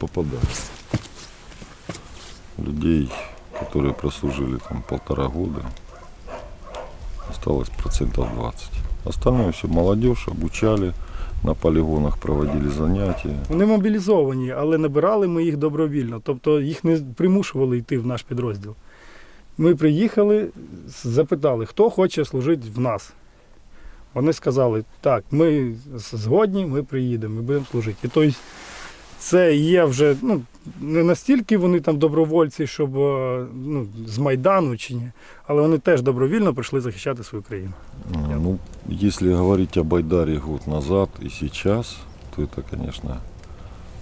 да. Людей, которые прослужили там полтора года, осталось процентов 20. Остальное все молодежь, обучали, на полигонах проводили занятия. Вони мобілізовані, але набирали ми їх добровільно. Тобто їх не примушували йти в наш підрозділ. Ми приїхали, запитали, хто хоче служити в нас. Вони сказали, так, ми згодні, ми приїдемо, ми будемо служити. І тобто це є вже ну, не настільки вони там добровольці, щоб е, ну, з Майдану чи ні, але вони теж добровільно прийшли захищати свою країну. А, Ну, если говорить о Байдаре год назад и сейчас, то это, конечно,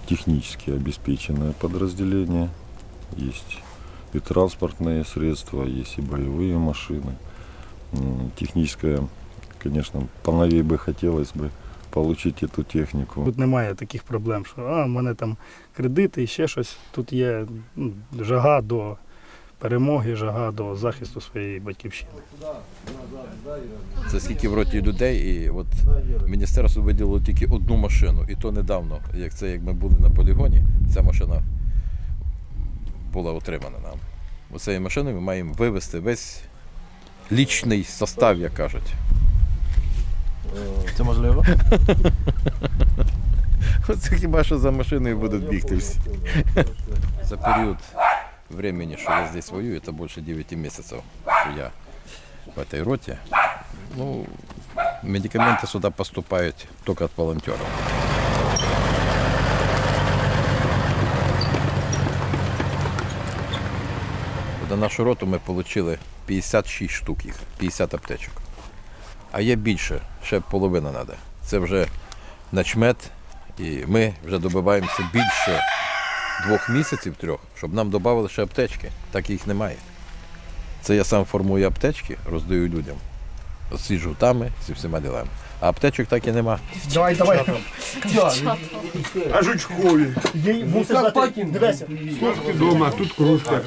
технически обеспеченное подразделение. Есть и транспортные средства, есть и боевые машины. М, Техническое, конечно, поновее бы хотелось получить эту технику. Тут немає таких проблем, що а, в мене там кредити і ще щось. Тут є ну, жага до перемоги, жага до захисту своєї батьківщини. Це скільки в роті людей, і от міністерство виділило тільки одну машину. І то недавно, як це як ми були на полігоні, ця машина була отримана нам. Оцею машиною ми маємо вивезти весь лічний состав, як кажуть. Це можливо? Це хіба що за машиною будуть бігти всі. За період времени, що я здесь воюю, це більше 9 місяців, що я в этой роті. Ну, медикаменти сюди поступають тільки від волонтерів. На нашу роту ми отримали 56 штук їх, 50 аптечок. А є більше, ще половина треба. Це вже начмет, і ми вже добиваємося більше двох місяців трьох, щоб нам додали ще аптечки. Так їх немає. Це я сам формую аптечки, роздаю людям. Зі жгутами, зі всіма ділами. А аптечок так і нема. Давай, давай. А жучкові. Мусор Дивися. Дома, тут кружка.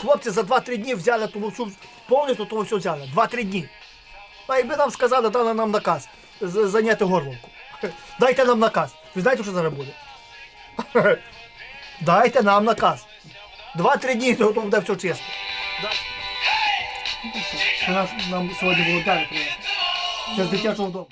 Хлопці за 2-3 дні взяли тому всю повністю того все взяли. 2-3 дні. А якби нам сказали, дали нам наказ зайняти горловку. Дайте нам наказ. Ви знаєте, що зараз буде? Дайте нам наказ. Два-три дні, то буде все чисто. Нам сьогодні волонтери принесли. Це з дитячого дому.